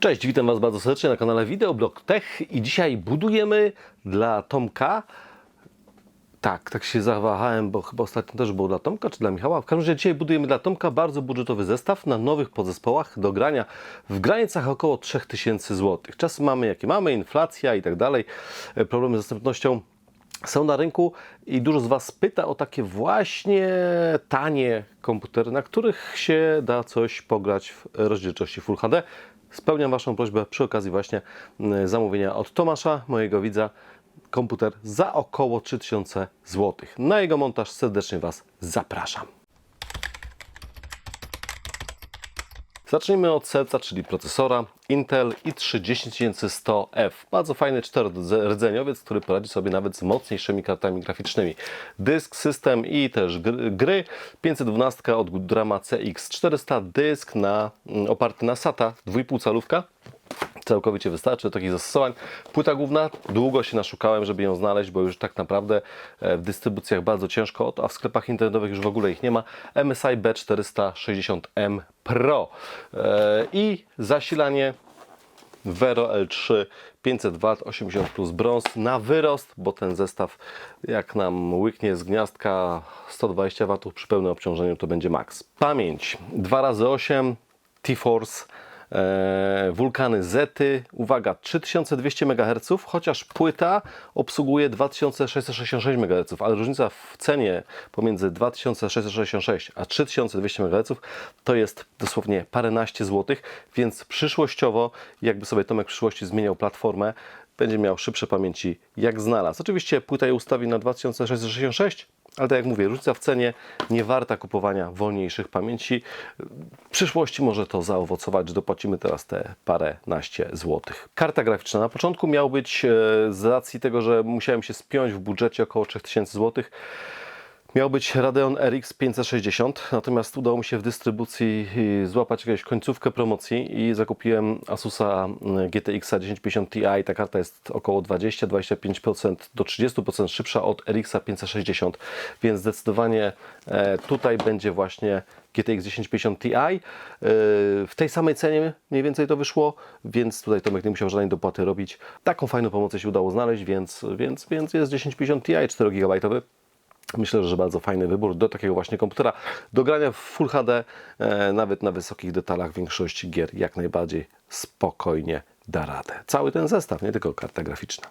Cześć, witam Was bardzo serdecznie na kanale Wideoblog Tech i dzisiaj budujemy dla Tomka tak, tak się zawahałem, bo chyba ostatnio też było dla Tomka czy dla Michała. W każdym razie dzisiaj budujemy dla Tomka bardzo budżetowy zestaw na nowych podzespołach do grania w granicach około 3000 zł. Czasy mamy jakie mamy, inflacja i tak dalej, e, problemy z dostępnością są na rynku i dużo z Was pyta o takie właśnie tanie komputery, na których się da coś pograć w rozdzielczości Full HD. Spełniam Waszą prośbę przy okazji właśnie mm, zamówienia od Tomasza, mojego widza, komputer za około 3000 zł. Na jego montaż serdecznie Was zapraszam. Zacznijmy od serca, czyli procesora Intel i3 Bardzo fajny czterodzeniowiec, który poradzi sobie nawet z mocniejszymi kartami graficznymi. Dysk, system i też gry. gry. 512 od Drama CX400, dysk na, mm, oparty na SATA 2,5 calówka całkowicie wystarczy do takich zastosowań. Płyta główna, długo się naszukałem, żeby ją znaleźć, bo już tak naprawdę e, w dystrybucjach bardzo ciężko, a w sklepach internetowych już w ogóle ich nie ma. MSI B460M Pro E, i zasilanie Vero L3 500W 80 plus brąz na wyrost, bo ten zestaw jak nam łyknie z gniazdka 120 W przy pełnym obciążeniu to będzie max. Pamięć 2x8 T-Force wulkany Zety, uwaga 3200 MHz, chociaż płyta obsługuje 2666 MHz, ale różnica w cenie pomiędzy 2666 a 3200 MHz to jest dosłownie paręnaście złotych, więc przyszłościowo, jakby sobie Tomek w przyszłości zmieniał platformę, będzie miał szybsze pamięci jak znalazł. Oczywiście płyta je ustawi na 2666, ale tak jak mówię, różnica w cenie nie warta kupowania wolniejszych pamięci. W przyszłości może to zaowocować, że dopłacimy teraz te paręnaście złotych. Karta graficzna na początku miał być e, z racji tego, że musiałem się spiąć w budżecie około 3000 złotych. Miał być Radeon RX 560, natomiast udało mi się w dystrybucji y, złapać jakąś końcówkę promocji i zakupiłem Asusa y, GTX 1050 Ti. Ta karta jest około 20-25% do 30% szybsza od RX 560, więc zdecydowanie e, tutaj będzie właśnie GTX 1050 Ti. E, W tej samej cenie mniej więcej to wyszło, więc tutaj Tomek nie musiał żadnej dopłaty robić. Taką fajną pomocę się udało znaleźć, więc, więc, więc jest 1050 Ti 4 GB. Myślę, że bardzo fajny wybór do takiego właśnie komputera. Do grania w Full HD, e, nawet na wysokich detalach większości gier jak najbardziej spokojnie da radę. Cały ten zestaw, nie tylko karta graficzna.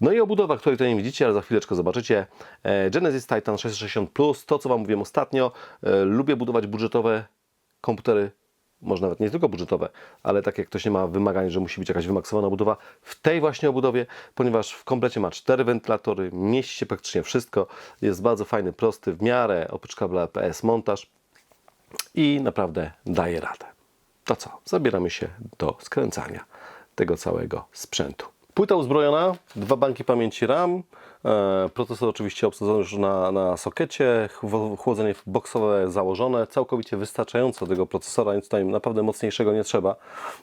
No i obudowa, której tutaj nie widzicie, ale za chwileczkę zobaczycie. E, Genesis Titan 660 Plus, to co Wam mówiłem ostatnio. E, lubię budować budżetowe komputery może nawet nie tylko budżetowe, ale tak jak ktoś nie ma wymagań, że musi być jakaś wymaksowana budowa, w tej właśnie obudowie, ponieważ w komplecie ma cztery wentylatory, mieści się praktycznie wszystko, jest bardzo fajny, prosty, w miarę oprócz kabla PS montaż i naprawdę daje radę. To co? Zabieramy się do skręcania tego całego sprzętu. Płyta uzbrojona, dwa banki pamięci RAM, procesor oczywiście obsadzony już na, na sokecie, ch- chłodzenie boksowe założone, całkowicie wystarczająco tego procesora, nic tutaj naprawdę mocniejszego nie trzeba.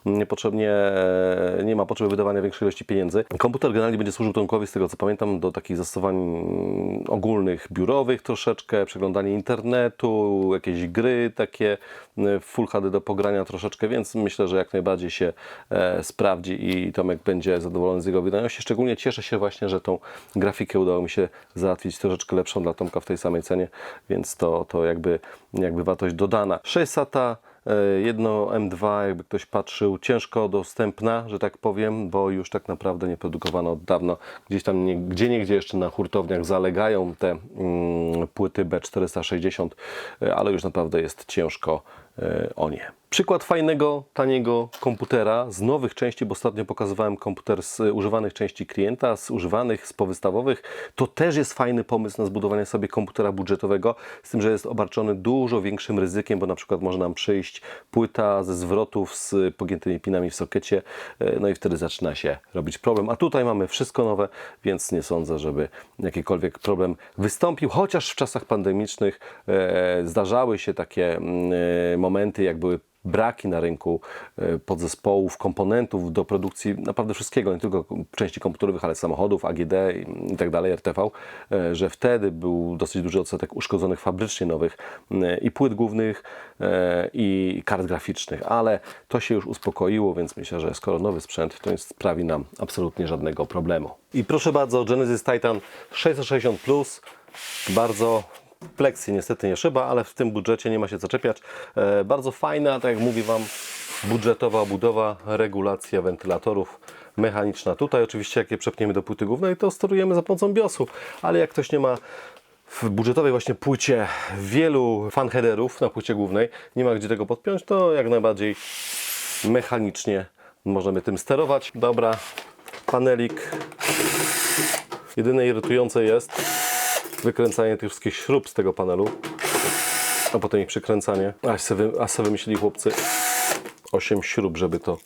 Niepotrzebnie, e, nie ma potrzeby wydawania większej ilości pieniędzy. Komputer generalnie będzie służył Tomkowi, z tego co pamiętam, do takich zastosowań ogólnych, biurowych troszeczkę, przeglądanie internetu, jakieś gry takie e, Full HD do pogrania troszeczkę, więc myślę, że jak najbardziej się e, sprawdzi i Tomek będzie zadowolony z jego wydajności. Szczególnie cieszę się właśnie, że tą grafikę udało mi się załatwić troszeczkę lepszą dla Tomka w tej samej cenie, więc to, to jakby, jakby wartość dodana. 6 SATA, e, jedno M2, jakby ktoś patrzył, ciężko dostępna, że tak powiem, bo już tak naprawdę nie produkowano od dawna. Gdzieś tam, nie, gdzie niegdzie jeszcze na hurtowniach zalegają te mm, płyty B460, e, ale już naprawdę jest ciężko e, o nie. Przykład fajnego, taniego komputera z nowych części, bo ostatnio pokazywałem komputer z używanych części klienta, z używanych, z powystawowych. To też jest fajny pomysł na zbudowanie sobie komputera budżetowego, z tym, że jest obarczony dużo większym ryzykiem, bo na przykład może nam przyjść płyta ze zwrotów z pogiętymi pinami w sokecie, e, no i wtedy zaczyna się robić problem. A tutaj mamy wszystko nowe, więc nie sądzę, żeby jakikolwiek problem wystąpił, chociaż w czasach pandemicznych e, zdarzały się takie mm, e, momenty, jak były braki na rynku e, podzespołów, komponentów do produkcji naprawdę wszystkiego, nie tylko części komputerowych, ale samochodów, AGD i tak dalej, RTV, e, że wtedy był dosyć duży odsetek uszkodzonych fabrycznie nowych e, i płyt głównych i kart graficznych, ale to się już uspokoiło, więc myślę, że skoro nowy sprzęt, to nie sprawi nam absolutnie żadnego problemu. I proszę bardzo, Genesis Titan 660 Plus, bardzo Plexi niestety nie szyba, ale w tym budżecie nie ma się co czepiać. E, bardzo fajna, tak jak mówi Wam, budżetowa budowa, regulacja wentylatorów mechaniczna. Tutaj oczywiście jak je przepniemy do płyty głównej, to sterujemy za pomocą BIOSu, ale jak ktoś nie ma w budżetowej właśnie płycie wielu fanheaderów na płycie głównej, nie ma gdzie tego podpiąć, to jak najbardziej mechanicznie możemy tym sterować. Dobra, panelik. Jedyne irytujące jest wykręcanie tych wszystkich śrub z tego panelu, a potem ich przykręcanie. Aż sobie, aż sobie wymyślili chłopcy 8 śrub, żeby to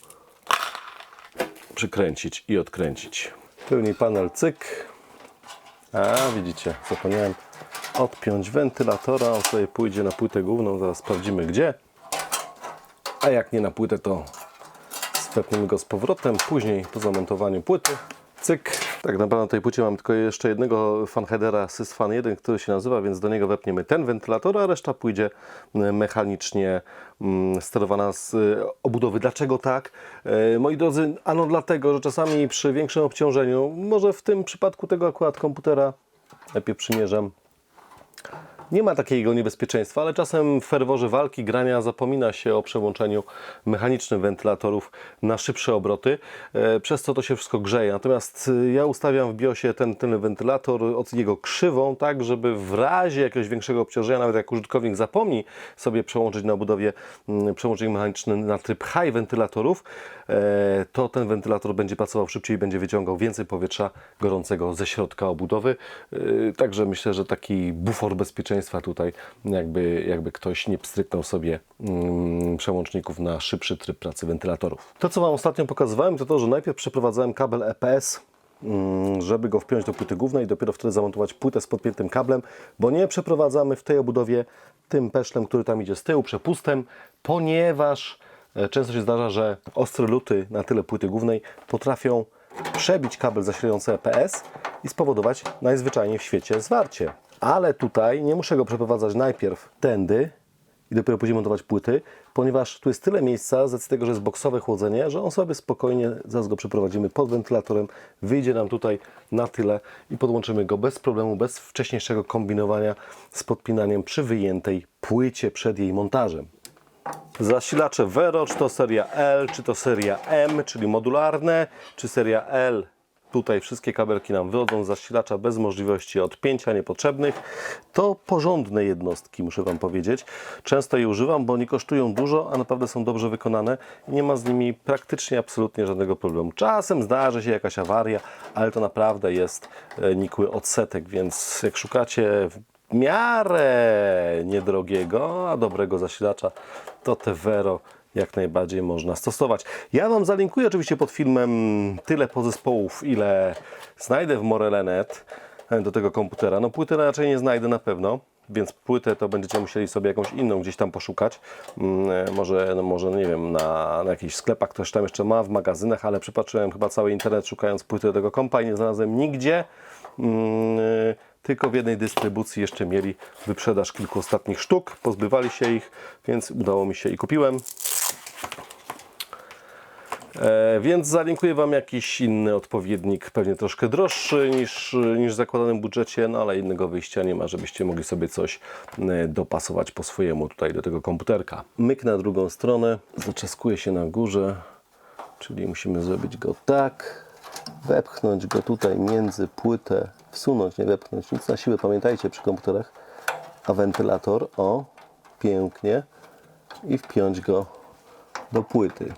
przykręcić i odkręcić. Pełni panel cyk. A widzicie, zapomniałem odpiąć wentylatora. On sobie pójdzie na płytę główną, zaraz sprawdzimy gdzie. A jak nie na płytę, to Wepniemy go z powrotem, później po zamontowaniu płyty, cyk. Tak na tej płycie mamy tylko jeszcze jednego fanheadera SysFan 1, który się nazywa, więc do niego wepniemy ten wentylator, a reszta pójdzie mm, mechanicznie mm, sterowana z y, obudowy. Dlaczego tak? E, Moi drodzy, ano dlatego, że czasami przy większym obciążeniu, może w tym przypadku tego akurat komputera, lepiej przymierzam, nie ma takiego niebezpieczeństwa, ale czasem w ferworze walki, grania zapomina się o przełączeniu mechanicznym wentylatorów na szybsze obroty, e, przez co to się wszystko grzeje. Natomiast e, ja ustawiam w BIOSie ten, ten wentylator od jego krzywą, tak żeby w razie jakiegoś większego obciążenia, nawet jak użytkownik zapomni sobie przełączyć na budowie mm, przełącznik mechaniczny na tryb high wentylatorów, e, to ten wentylator będzie pracował szybciej i będzie wyciągał więcej powietrza gorącego ze środka obudowy. Także myślę, że taki bufor bezpieczeństwa tutaj, jakby, jakby ktoś nie pstryknął sobie mm, przełączników na szybszy tryb pracy wentylatorów. To, co Wam ostatnio pokazywałem, to to, że najpierw przeprowadzałem kabel EPS mm, żeby go wpiąć do płyty głównej i dopiero wtedy zamontować płytę z podpiętym kablem, bo nie przeprowadzamy w tej obudowie tym peszlem, który tam idzie z tyłu, przepustem, ponieważ e, często się zdarza, że ostre luty na tyle płyty głównej potrafią przebić kabel zasilający EPS i spowodować najzwyczajniej w świecie zwarcie. Ale tutaj nie muszę go przeprowadzać najpierw tędy i dopiero później montować płyty, ponieważ tu jest tyle miejsca, z racji tego, że jest boksowe chłodzenie, że on sobie spokojnie, zaraz go przeprowadzimy pod wentylatorem, wyjdzie nam tutaj na tyle i podłączymy go bez problemu, bez wcześniejszego kombinowania z podpinaniem przy wyjętej płycie przed jej montażem. Zasilacze Vero, czy to seria L, czy to seria M, czyli modularne, czy seria L. Tutaj wszystkie kabelki nam wychodzą z zasilacza bez możliwości odpięcia niepotrzebnych. To porządne jednostki, muszę Wam powiedzieć. Często je używam, bo nie kosztują dużo, a naprawdę są dobrze wykonane i nie ma z nimi praktycznie absolutnie żadnego problemu. Czasem zdarzy się jakaś awaria, ale to naprawdę jest e, nikły odsetek, więc jak szukacie w miarę niedrogiego, a dobrego zasilacza, to te Vero jak najbardziej można stosować. Ja Wam zalinkuję oczywiście pod filmem tyle podzespołów, ile znajdę w Morele.net do tego komputera. No płytę raczej nie znajdę na pewno, więc płytę to będziecie musieli sobie jakąś inną gdzieś tam poszukać. Mm, Może, no może nie wiem, na, na jakichś sklepach ktoś tam jeszcze ma, w magazynach, ale przypatrzyłem chyba cały internet szukając płyty do tego kompa i nie znalazłem nigdzie. Mm, Tylko w jednej dystrybucji jeszcze mieli wyprzedaż kilku ostatnich sztuk, pozbywali się ich, więc udało mi się i kupiłem. E, więc zalinkuję Wam jakiś inny odpowiednik, pewnie troszkę droższy niż, niż w zakładanym budżecie, no ale innego wyjścia nie ma, żebyście mogli sobie coś e, dopasować po swojemu tutaj do tego komputerka. Myk na drugą stronę, zaczaskuje się na górze, czyli musimy zrobić go tak, wepchnąć go tutaj między płytę, wsunąć, nie wepchnąć, nic na siłę, pamiętajcie przy komputerach, a wentylator, o, pięknie, i wpiąć go do płyty.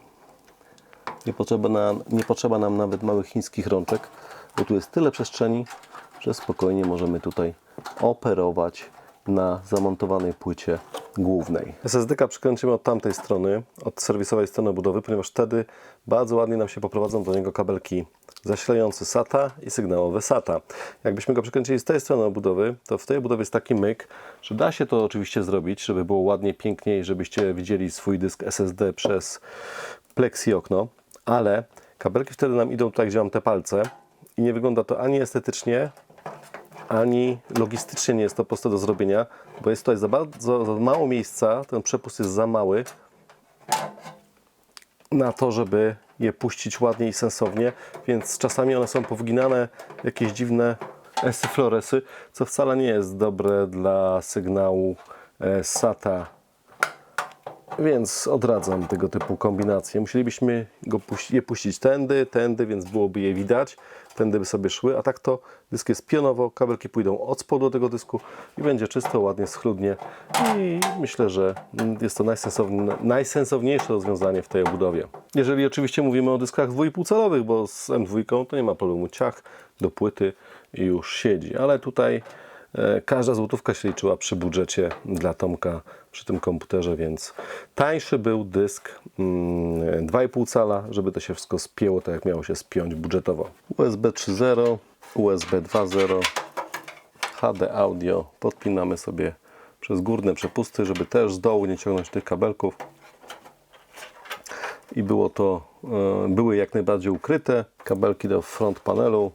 Nie potrzeba, nam, nie potrzeba nam nawet małych chińskich rączek, bo tu jest tyle przestrzeni, że spokojnie możemy tutaj operować na zamontowanej płycie głównej. SSD-ka przykręcimy od tamtej strony, od serwisowej strony budowy, ponieważ wtedy bardzo ładnie nam się poprowadzą do niego kabelki zasilające SATA i sygnałowe SATA. Jakbyśmy go przykręcili z tej strony obudowy, to w tej obudowie jest taki myk, że da się to oczywiście zrobić, żeby było ładnie, piękniej, żebyście widzieli swój dysk SSD przez plexi okno, ale kabelki wtedy nam idą tutaj, gdzie mam te palce i nie wygląda to ani estetycznie, ani logistycznie nie jest to proste do zrobienia, bo jest tutaj za bardzo za mało miejsca, ten przepust jest za mały na to, żeby je puścić ładnie i sensownie, więc czasami one są powginane, jakieś dziwne esy floresy, co wcale nie jest dobre dla sygnału e, SATA więc odradzam tego typu kombinacje. Musielibyśmy go je puścić tędy, tędy, więc byłoby je widać. Tędy by sobie szły, a tak to dysk jest pionowo, kabelki pójdą od spodu tego dysku i będzie czysto, ładnie, schludnie. I myślę, że jest to najsensowniejsze rozwiązanie w tej obudowie. Jeżeli oczywiście mówimy o dyskach 2,5 calowych, bo z M2 to nie ma problemu, ciach do płyty i już siedzi, ale tutaj E, Każda złotówka się liczyła przy budżecie dla Tomka przy tym komputerze, więc tańszy był dysk mm, 2,5 cala, żeby to się wszystko spięło tak jak miało się spiąć budżetowo. USB 3.0, USB 2.0, HD audio. Podpinamy sobie przez górne przepusty, żeby też z dołu nie ciągnąć tych kabelków. I było to, e, były jak najbardziej ukryte. Kabelki do front panelu,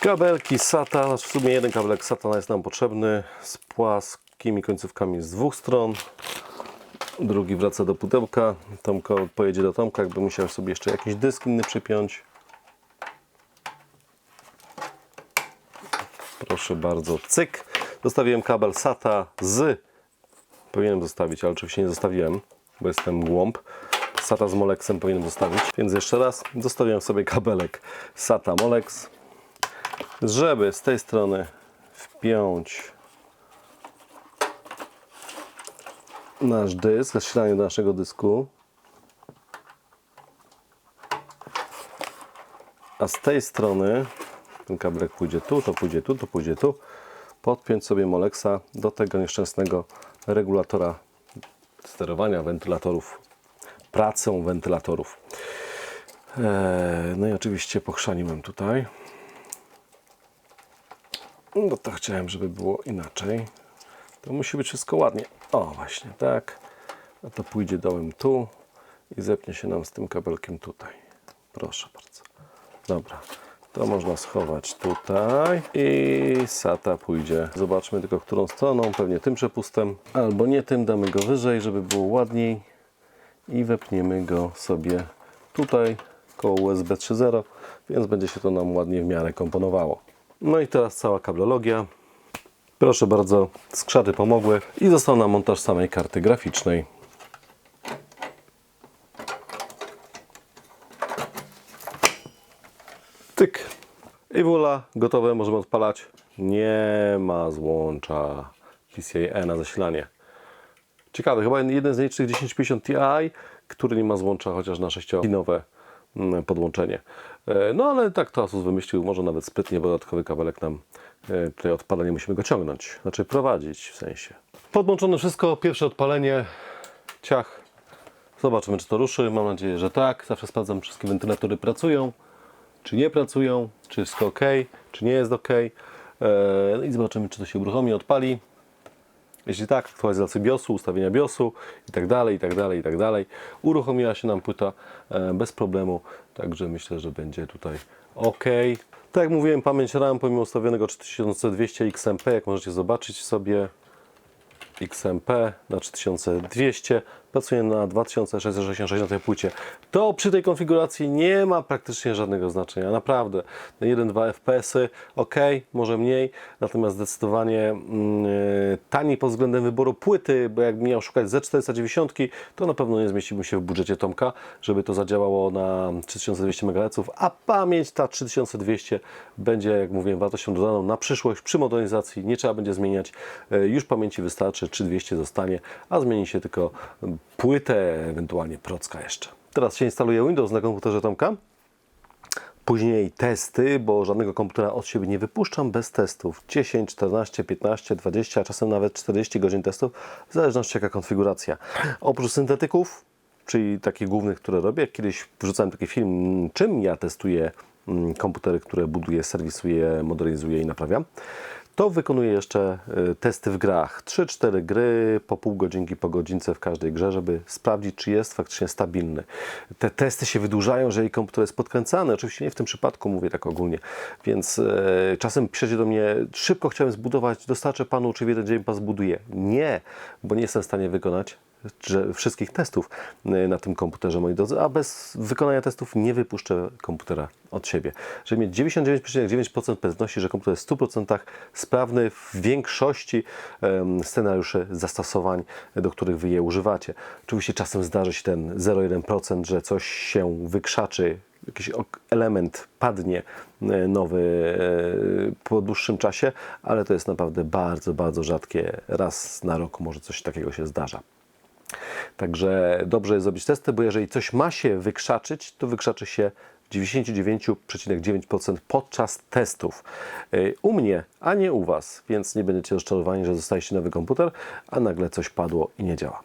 Kabelki SATA, w sumie jeden kabelek SATA jest nam potrzebny z płaskimi końcówkami z dwóch stron. Drugi wraca do pudełka. Tomko pojedzie do Tomka, jakby musiał sobie jeszcze jakiś dysk inny przypiąć. Proszę bardzo, cyk. Zostawiłem kabel SATA z... Powinienem zostawić, ale oczywiście nie zostawiłem, bo jestem głąb. SATA z Molexem powinienem zostawić. Więc jeszcze raz zostawiłem sobie kabelek SATA Molex żeby z tej strony wpiąć nasz dysk, zasilanie do naszego dysku. A z tej strony ten kabelek pójdzie tu, to pójdzie tu, to pójdzie tu. Podpiąć sobie Molexa do tego nieszczęsnego regulatora sterowania wentylatorów, pracą wentylatorów. Eee, No i oczywiście pochrzaniłem tutaj. No to chciałem, żeby było inaczej. To musi być wszystko ładnie. O, właśnie tak. A to pójdzie dołem tu i zepnie się nam z tym kabelkiem tutaj. Proszę bardzo. Dobra. To można schować tutaj i SATA pójdzie. Zobaczmy tylko, którą stroną. Pewnie tym przepustem. Albo nie tym. Damy go wyżej, żeby było ładniej. I wepniemy go sobie tutaj koło USB 3.0, więc będzie się to nam ładnie w miarę komponowało. No i teraz cała kablologia. Proszę bardzo, skrzaty pomogły i został nam montaż samej karty graficznej. Tyk. I wola, gotowe, możemy odpalać. Nie ma złącza PCIe na zasilanie. Ciekawe, chyba jeden z nielicznych 1050 Ti, który nie ma złącza chociaż na 6-pinowe mm, podłączenie. E, No ale tak to Asus wymyślił, może nawet sprytnie, bo dodatkowy kabelek nam tutaj odpada, nie musimy go ciągnąć, znaczy prowadzić w sensie. Podłączone wszystko, pierwsze odpalenie, ciach. Zobaczymy, czy to ruszy. Mam nadzieję, że tak. Zawsze sprawdzam, czy wszystkie wentylatory pracują, czy nie pracują, czy wszystko ok, czy nie jest ok. E, No i zobaczymy, czy to się uruchomi, odpali. Jeśli tak, aktualizacja BIOSu, ustawienia BIOSu i tak dalej, i tak dalej, i tak dalej. Uruchomiła się nam płyta e, bez problemu, także myślę, że będzie tutaj ok. Tak jak mówiłem, pamięć RAM pomimo ustawionego 3200 XMP, jak możecie zobaczyć sobie, XMP na 3200, pracuje na 2666 na tej płycie. To przy tej konfiguracji nie ma praktycznie żadnego znaczenia, naprawdę. 1-2 FPS, ok, może mniej, natomiast zdecydowanie mm, taniej pod względem wyboru płyty, bo jak miał szukać Z490, to na pewno nie zmieściłbym się w budżecie Tomka, żeby to zadziałało na 3200 MHz, a pamięć ta 3200 będzie, jak mówiłem, wartością dodaną na przyszłość przy modernizacji, nie trzeba będzie zmieniać, e, już pamięci wystarczy, 3200 zostanie, a zmieni się tylko płytę, ewentualnie procka jeszcze. Teraz się instaluje Windows na komputerze Tomka. Później testy, bo żadnego komputera od siebie nie wypuszczam bez testów. 10, 14, 15, 20, a czasem nawet 40 godzin testów, w zależności jaka konfiguracja. Oprócz syntetyków, czyli takich głównych, które robię, kiedyś wrzucałem taki film, czym ja testuję mm, komputery, które buduję, serwisuję, modernizuję i naprawiam. To wykonuję jeszcze y, testy w grach. 3-4 gry po pół godzinki, po godzince w każdej grze, żeby sprawdzić, czy jest faktycznie stabilny. Te testy się wydłużają, jeżeli komputer jest podkręcany. Oczywiście nie w tym przypadku, mówię tak ogólnie. Więc e, czasem piszecie do mnie, szybko chciałem zbudować, dostarczę panu, czy w jeden dzień pan zbuduje. Nie, bo nie jestem w stanie wykonać że wszystkich testów y, na tym komputerze, moi drodzy, a bez wykonania testów nie wypuszczę komputera od siebie. Żeby mieć 99,9% pewności, że komputer jest w 100% sprawny w większości scenariuszy zastosowań, do których wy je używacie. Oczywiście czasem zdarzy się ten 0,1%, że coś się wykrzaczy, jakiś element padnie e, nowy e, po dłuższym czasie, ale to jest naprawdę bardzo, bardzo rzadkie. Raz na rok może coś takiego się zdarza. Także dobrze jest zrobić testy, bo jeżeli coś ma się wykrzaczyć, to wykrzaczy się 99,9% podczas testów. Yy, U mnie, a nie u Was, więc nie będziecie rozczarowani, że dostaliście nowy komputer, a nagle coś padło i nie działa.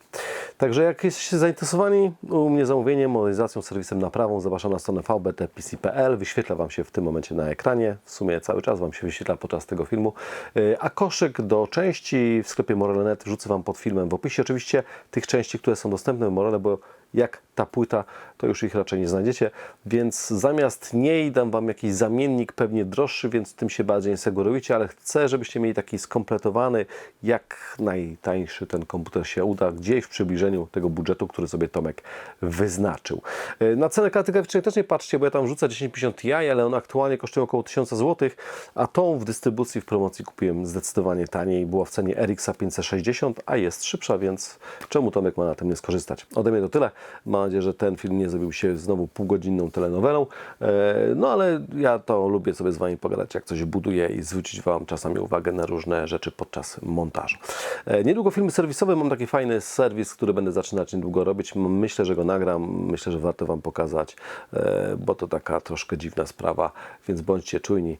Także jak jesteście zainteresowani u mnie zamówieniem, modernizacją, serwisem, naprawą, zapraszam na stronę vbtpc.pl. Wyświetla Wam się w tym momencie na ekranie. W sumie cały czas Wam się wyświetla podczas tego filmu. Yy, A koszyk do części w sklepie Morele.net wrzucę Wam pod filmem w opisie. Oczywiście tych części, które są dostępne w Morele, bo jak ta płyta, to już ich raczej nie znajdziecie, więc zamiast niej dam Wam jakiś zamiennik, pewnie droższy, więc tym się bardziej segurujcie, ale chcę, żebyście mieli taki skompletowany, jak najtańszy ten komputer się uda, gdzieś w przybliżeniu tego budżetu, który sobie Tomek wyznaczył. E, Na cenę karty graficznej też nie patrzcie, bo ja tam rzucę 1050 Ti, ale one aktualnie kosztują około 1000 zł, a tą w dystrybucji, w promocji kupiłem zdecydowanie taniej, była w cenie RX 560, a jest szybsza, więc czemu Tomek ma na tym nie skorzystać? Ode mnie to tyle. Mam nadzieję, że ten film nie zrobił się znowu półgodzinną telenowelą. E, No ale ja to lubię sobie z Wami pogadać, jak coś buduję i zwrócić Wam czasami uwagę na różne rzeczy podczas montażu. E, Niedługo filmy serwisowe. Mam taki fajny serwis, który będę zaczynać niedługo robić. Myślę, że go nagram. Myślę, że warto Wam pokazać, e, bo to taka troszkę dziwna sprawa, więc bądźcie czujni.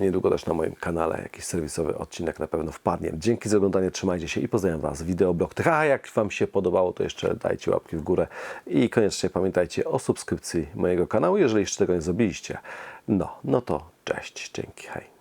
Niedługo też na moim kanale jakiś serwisowy odcinek na pewno wpadnie. Dzięki za oglądanie, trzymajcie się i pozdrawiam Was. Wideoblog. A jak Wam się podobało, to jeszcze dajcie łapki w górę i koniecznie pamiętajcie o subskrypcji mojego kanału, jeżeli jeszcze tego nie zrobiliście. No, no to cześć, dzięki, hej.